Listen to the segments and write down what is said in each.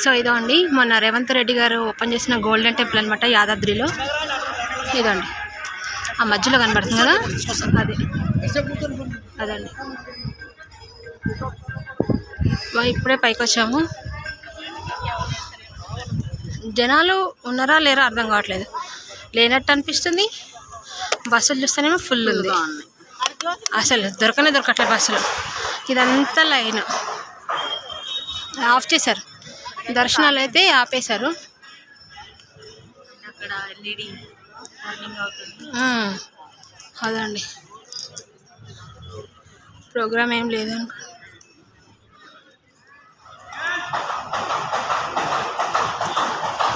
So ఇదో అండి మొన్న రేవంత్ రెడ్డి గారు ఓపెన్ చేసిన గోల్డెన్ టెంపుల్ అనమాట యాదాద్రిలో. ఇదండి. ఆ మధ్యలో కనబడుతుంది కదా? అది. అదండి. ఇప్పుడే పైకి వచ్చాము జనాలు ఉన్నారా లేరా అర్థం కావట్లేదు. లేనట్టు అనిపిస్తుంది. బస్సులు చూస్తేనేమో ఫుల్ ఉంది. అసలు దొరకనే దొరకట్లేదు బస్సులు. ఇదంతా లైన్. ఆఫ్ చేశారు. దర్శనాలు అయితే ఆపేశారు. అక్కడ ఎల్ఈడి రన్నింగ్ అవుతుంది. ఉమ్, అదండి. ప్రోగ్రామ్ ఏం లేదు అనుకో.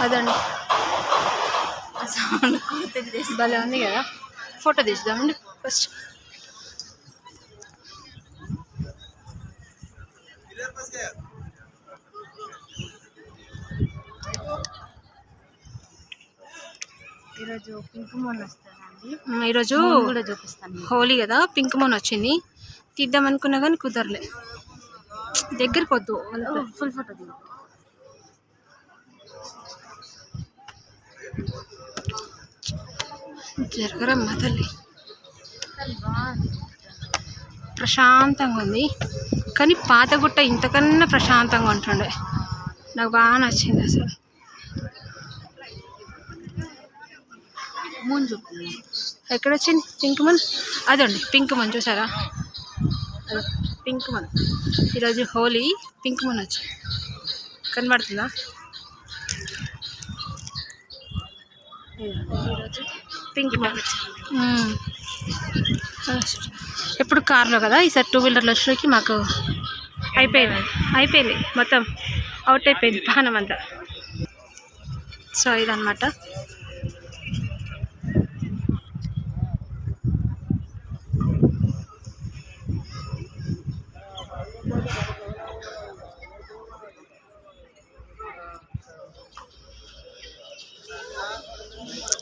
అదండి. భలే ఉంది కదా. ఫోటో తీద్దామండి ఫస్ట్. ఈరోజు పింక్ మూన్ వస్తుందండి. ఈరోజు కూడా చూపిస్తాను హోలీ కదా పింక్ మూన్ వచ్చింది. తీద్దాం అనుకున్నా కానీ కుదరలే. దగ్గరికి వద్దు ఫుల్ ఫోటో దిగు. జరగరమ్మా తల్లి. ప్రశాంతంగా ఉంది. కానీ పాతగుట్ట ఇంతకన్నా ప్రశాంతంగా ఉంటుండే. నాకు బాగా నచ్చింది అసలు. మూన్ చూపుతుంది ఎక్కడ వచ్చింది? పింక్ మన్ అదండి పింక్ మన్ చూసారా? పింక్ మన్ ఈరోజు హోలీ పింక్ మన్ వచ్చింది కనబడుతుందా? పింక్ మన్ ఎప్పుడు కార్లో కదా? ఈసారి టూ వీలర్లో వచ్చేకి మాకు అయిపోయింది. అయిపోయింది మొత్తం అవుట్ అయిపోయింది పానం అంతా. సో ఇదన్నమాట.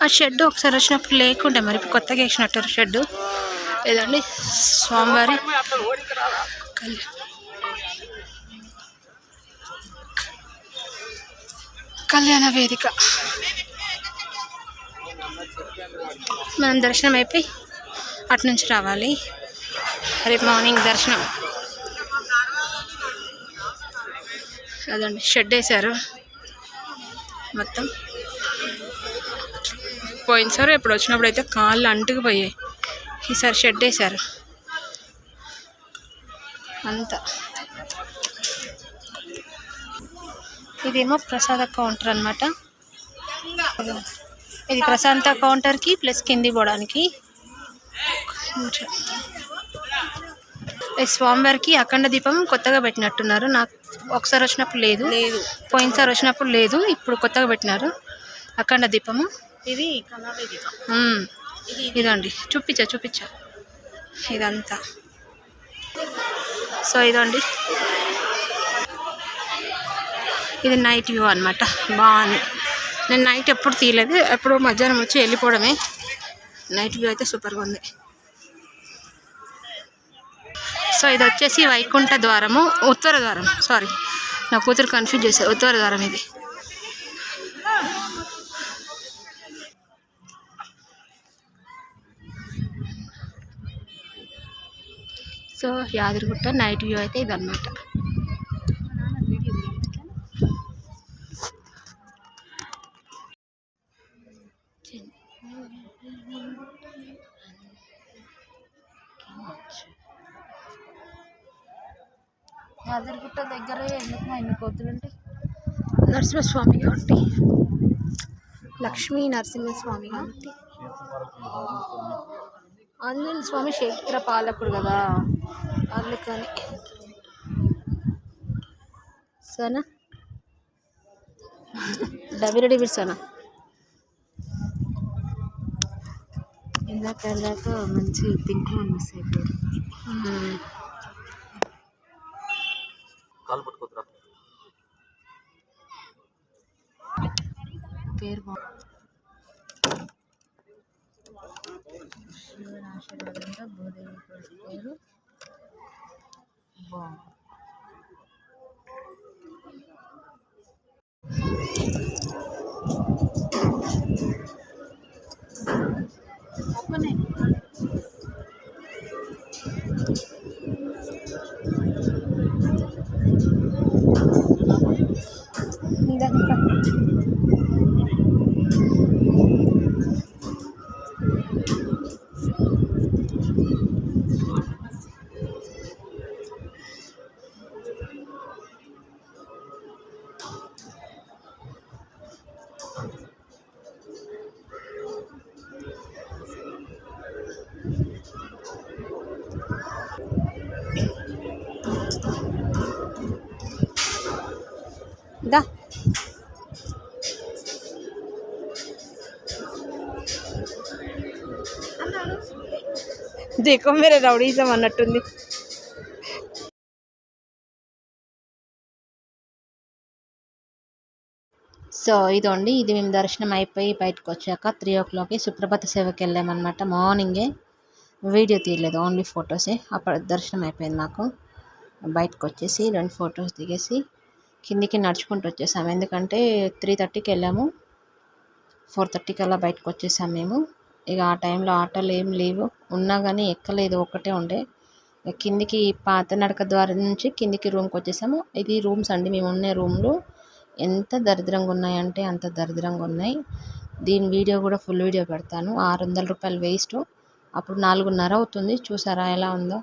ఆ షెడ్ ఒకసారి వచ్చినప్పుడు లేకుండే మరి కొత్తగా వేసినట్టు షెడ్ ఏదండి? స్వామివారి కళ్యాణ వేదిక. మనం దర్శనం అయిపోయి అటు నుంచి రావాలి. రేపు మార్నింగ్ దర్శనం. అదండి షెడ్ వేశారు. మొత్తం. పోయినసారి ఎప్పుడు వచ్చినప్పుడు అయితే కాళ్ళు అంటుకుపోయాయి. ఈసారి షెడ్ వేశారు. అంతా. ఇదేమో ప్రసాద కౌంటర్ అనమాట ఇది ప్రశాంత కౌంటర్కి ప్లస్ కింది పోవడానికి. స్వామివారికి అఖండ దీపం కొత్తగా పెట్టినట్టున్నారు. నాకు ఒకసారి వచ్చినప్పుడు లేదు. లేదు. పోయినసారి వచ్చినప్పుడు లేదు. ఇప్పుడు కొత్తగా పెట్టినారు. అఖండ దీపము. ఇది. ఇదండి. చూపించా చూపించా. ఇదంతా. సో ఇదండి. ఇది నైట్ వ్యూ అనమాట బాగుంది నేను నైట్ ఎప్పుడు తీయలేదు. ఎప్పుడు మధ్యాహ్నం వచ్చి వెళ్ళిపోవడమే. నైట్ వ్యూ అయితే సూపర్గా ఉంది. సో ఇది వచ్చేసి వైకుంఠ ద్వారము ఉత్తర ద్వారం. సారీ నా కూతురు కన్ఫ్యూజ్ చేశారు. ఉత్తర ద్వారం ఇది. సో యాదగిరిగుట్ట నైట్ వ్యూ అయితే ఇదన్నమాట. యాదగిరిగుట్ట దగ్గర ఎందుకు మా ఇన్ని కోతులు ఉంటాయి నరసింహస్వామి కాబట్టి. లక్ష్మీ నరసింహస్వామి కాబట్టి. ఆంజనేయ స్వామి క్షేత్ర పాలకుడు కదా. అందుకని. సనా డబిరెడ్డి బిడ్సానా ఇందాక వెళ్ళాక మంచి పింక్ మూన్ మిస్ అయిపోయారు పేరు బాగుంది. శివుని ఆశీర్వాదంతో భూదేవి పేరు బాగుంది ఇందా దా. దేకో మేరే రౌడీజం అన్నట్టుంది. సో ఇదండి ఇది మేము దర్శనం అయిపోయి బయటకు వచ్చాక త్రీ ఓ క్లాక్కి సుప్రభాత సేవకి వెళ్ళామన్నమాట. మార్నింగే వీడియో తీయలేదు ఓన్లీ ఫొటోసే అప్పుడు దర్శనం అయిపోయింది మాకు. బయటకు వచ్చేసి రెండు ఫొటోస్ దిగేసి కిందికి నడుచుకుంటూ వచ్చేసాము. ఎందుకంటే త్రీ థర్టీకి వెళ్ళాము. ఫోర్ థర్టీకి అలా బయటకు వచ్చేసాం మేము. ఇక ఆ టైంలో ఆటోలు ఏం లేవు. ఉన్నా కానీ ఎక్కలేదు. ఒక్కటే ఉండే. కిందికి పాత నడక ద్వారం నుంచి కిందికి రూమ్కి వచ్చేసాము. ఇది రూమ్స్ అండి. మేము ఉన్న రూమ్లు ఎంత దరిద్రంగా ఉన్నాయంటే అంత దరిద్రంగా ఉన్నాయి. దీని వీడియో కూడా ఫుల్ వీడియో పెడతాను. ఆరు వందల రూపాయలు వేస్ట్ అప్పుడు నాలుగున్నర అవుతుంది. చూసారా ఎలా ఉందో?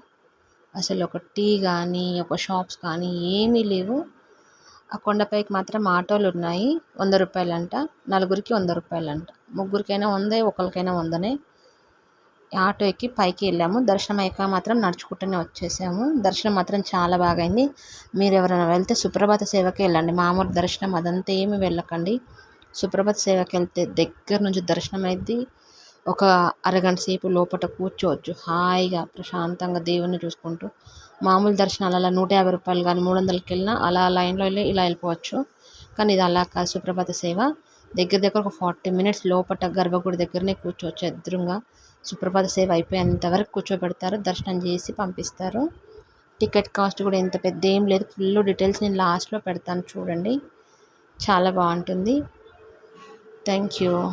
అసలు ఒక టీ కానీ ఒక షాప్స్ కానీ ఏమీ లేవు. ఆ కొండపైకి మాత్రం ఆటోలు ఉన్నాయి వంద రూపాయలంట. నలుగురికి వంద రూపాయలంట. ముగ్గురికైనా వందే ఒకరికైనా వందనే. ఆటో ఎక్కి పైకి వెళ్ళాము. దర్శనం అయ్యాక మాత్రం నడుచుకుంటూనే వచ్చేసాము. దర్శనం మాత్రం చాలా బాగా అయింది మీరు ఎవరైనా వెళ్తే సుప్రభాత సేవకి వెళ్ళండి. మామూలు దర్శనం అదంతా ఏమి వెళ్ళకండి. సుప్రభాత సేవకి వెళ్తే దగ్గర నుంచి దర్శనం అయింది ఒక అరగంట సేపు లోపల కూర్చోవచ్చు. హాయిగా ప్రశాంతంగా దేవుణ్ణి చూసుకుంటూ మామూలు దర్శనాలు అలా నూట యాభై రూపాయలు కానీ మూడు వందలకి వెళ్ళినా అలా లైన్లో వెళ్ళి ఇలా వెళ్ళిపోవచ్చు. కానీ ఇది అలా కాదు. సుప్రభాత సేవ. దగ్గర దగ్గర ఒక ఫార్టీ మినిట్స్ లోపల గర్భగుడి దగ్గరనే కూర్చోవచ్చు ఎదురుగా. సుప్రభాత సేవ అయిపోయేంతవరకు కూర్చోబెడతారు. దర్శనం చేసి పంపిస్తారు. టికెట్ కాస్ట్ కూడా ఎంత పెద్ద ఏం లేదు. ఫుల్ డీటెయిల్స్ నేను లాస్ట్లో పెడతాను చూడండి. చాలా బాగుంటుంది. Thank you.